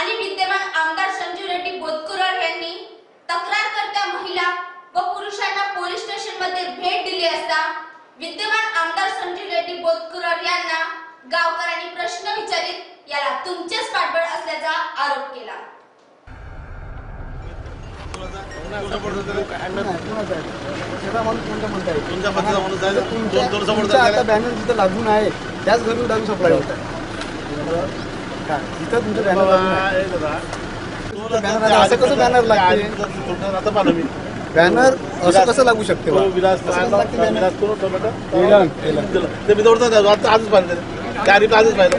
आणि विद्यमान आमदार संजीव रेड्डी बोतकुरार यांनी करता महिला व पुरुषांना पोलीस स्टेशनमध्ये भेट दिली असता विद्यमान आमदार संजीव रेड्डी बोतकुरार यांना गावकऱ्यांनी प्रश्न विचारित याला तुमचेच पाठबळ असल्याचा आरोप केला. लागून आहे त्याच घरी दारू सप्लाय होत तुमचं बॅनर असं कसं बॅनर लागते? आता पाहिलं मी बॅनर असं कसं लागू शकते बा? तो विलास असं कसं लागते बॅनर? विलास कोण होता बेटा? केलन, केलन. केलन. ते मी दौडतात आता आजच पाहिलं त्याने. त्या आधी आजच पाहिलं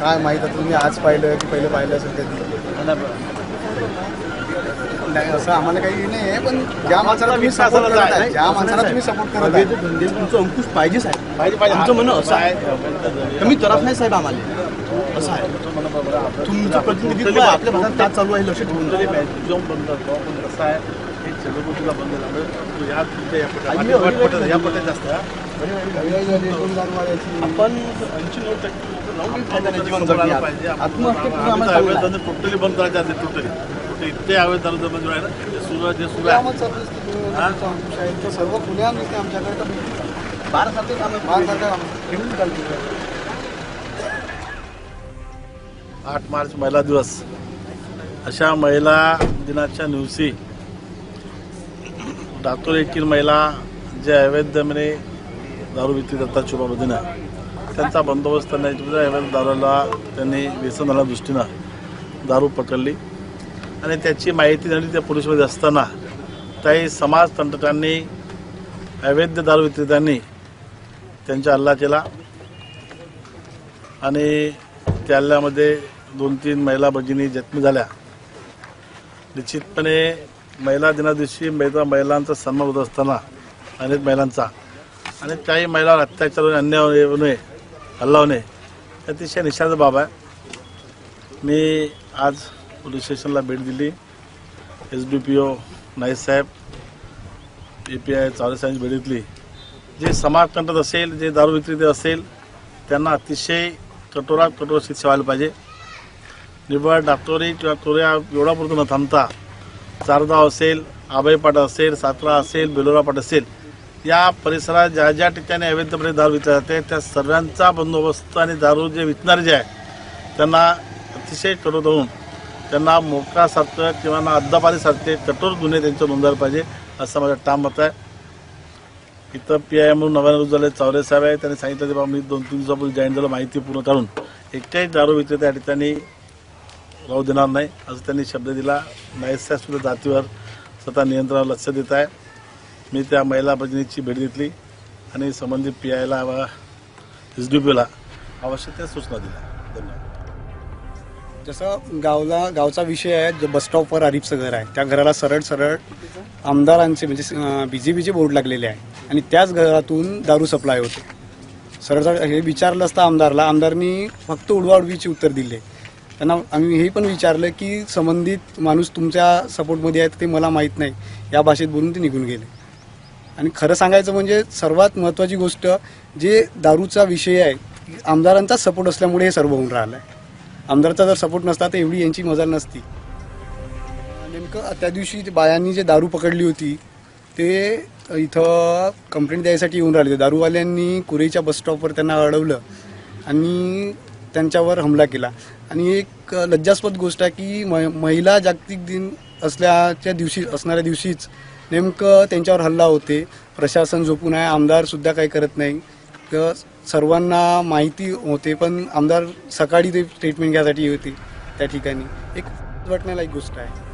काय माहीत आता तुम्ही आज पाहिलं की पहिले पाहिलं असेल कधी नाही असं आम्हाला काही नाही आहे पण ज्या माणसाला तुम्ही सपोर्ट करत आहे ज्या माणसाला तुम्ही सपोर्ट करत आहे धंदे तुमचं अंकुश पाहिजे साहेब पाहिजे पाहिजे आमचं म्हणणं असं आहे कमी तरफ नाही साहेब आम्हाला असं आहे तुमचं प्रतिनिधित्व आपल्या भागात काय चालू आहे लक्ष ठेवून जाऊन बंद करतो पण कसं आहे हे बंद झालं तू या तुमच्या या जास्त. आपण ऐंशी नऊ टक्के लोकं लावून फायदा नाही जीवन जगण्यात. पाहिजे. आत्महत्या टोटली बंद करायचे टोटली इतके अवैध धंदे बंद आहे ना? सुरू आहे जे सुरू आहे. तर सर्व दिसते आमच्याकडे तर बारासारखे कामं बाहेरसारखं घेऊन चालते. आठ मार्च महिला दिवस. अशा महिला दिनाच्या दिवशी डाक्टर येथील महिला जे अवैधपणे दारू विक्री करतात शुभाबदीनं त्यांचा बंदोबस्त अवैध दारूला त्यांनी व्यसन झाल्या दृष्टीनं दारू पकडली. आणि त्याची माहिती झाली त्या पोलिसमध्ये असताना काही समाज तंत्रकांनी अवैध दारू विक्रेत्यांनी त्यांचा हल्ला केला आणि त्या हल्ल्यामध्ये दोन तीन महिला भगिनी जखमी झाल्या. निश्चितपणे महिला दिनादिवशी महिला महिलांचा सन्मान होत असताना अनेक महिलांचा. आणि काही महिलांवर अत्याचार होणे अन्याय होणे हल्ला होणे अतिशय निशाचा बाब आहे. मी आज पोलीस स्टेशनला भेट दिली. एस डी पी ओ नाईकसाहेब ए पी आय चावलेसाहेबांची भेट घेतली. जे समाजकंटक असेल जे दारू विक्रेते असेल त्यांना अतिशय कठोरात कठोर शिक्षा व्हायला पाहिजे. निव्वळ डाक्टोरी किंवा कोऱ्या एवढापुरतं न थांबता चारगाव असेल आबाईपाट असेल सातरा असेल बेलोरापाट असेल या परिसरात ज्या ज्या ठिकाणी अवैधपणे दारू विकल्या जाते त्या सर्वांचा बंदोबस्त आणि दारू जे विकणारे जे आहे त्यांना अतिशय कठोर धरून त्यांना मोकासारखं किंवा ना अद्दापारीसारखे कठोर गुन्हे त्यांच्यावर नोंदवायला पाहिजे असं माझं ठाम मत आहे. इथं पी आय म्हणून नव्यानं रुजू झाले चावरे साहेब आहे त्यांनी सांगितलं की बाबा मी दोन तीन दिवसापूर्वी जॉईन झालं माहिती पूर्ण काढून एकट्याही दारू विक्रेते त्या ठिकाणी राहू देणार नाही. असं त्यांनी शब्द दिला. नाईसाहेब सुद्धा जातीवर स्वतः नियंत्रणावर लक्ष देत आहे. मी त्या महिला प्रतिनिधीची भेट घेतली आणि संबंधित पी आयला एस डी पीला आवश्यक त्या सूचना दिल्या. धन्यवाद. जसं गावला गावचा विषय आहे जो बस स्टॉपवर आरिफचं घर आहे. त्या घराला सरळ सरळ आमदारांचे म्हणजे बी जे पीचे बोर्ड लागलेले आहे. आणि त्याच घरातून दारू सप्लाय होते. सरळ सरळ हे विचारलं असतं आमदारला आमदारनी फक्त उडवाउडवीचे उत्तर दिले. त्यांना आम्ही हे पण विचारलं की संबंधित माणूस तुमच्या सपोर्टमध्ये आहेत ते मला माहीत नाही. या भाषेत बोलून ते निघून गेले. आणि खरं सांगायचं म्हणजे सर्वात महत्त्वाची गोष्ट जे दारूचा विषय आहे आमदारांचा सपोर्ट असल्यामुळे हे सर्व होऊन राहिलं आहे आमदारचा जर सपोर्ट नसता तर एवढी यांची मजा नसती. नेमकं त्या दिवशी बायांनी जे दारू पकडली होती ते इथं कंप्लेंट द्यायसाठी येऊन राहिले. दारूवाल्यांनी कुरेच्या बसस्टॉपवर त्यांना अडवलं आणि त्यांच्यावर हमला केला. आणि एक लज्जास्पद गोष्ट आहे की म महिला जागतिक दिन असल्याच्या दिवशी असणाऱ्या दिवशीच नेमकं त्यांच्यावर हल्ला होते. प्रशासन झोपून आहे आमदारसुद्धा काही करत नाही. तर सर्वांना माहिती होते पण आमदार सकाळी ते ट्रीटमेंट घ्यायसाठी होते त्या ठिकाणी. एक वाटण्यालायक गोष्ट आहे.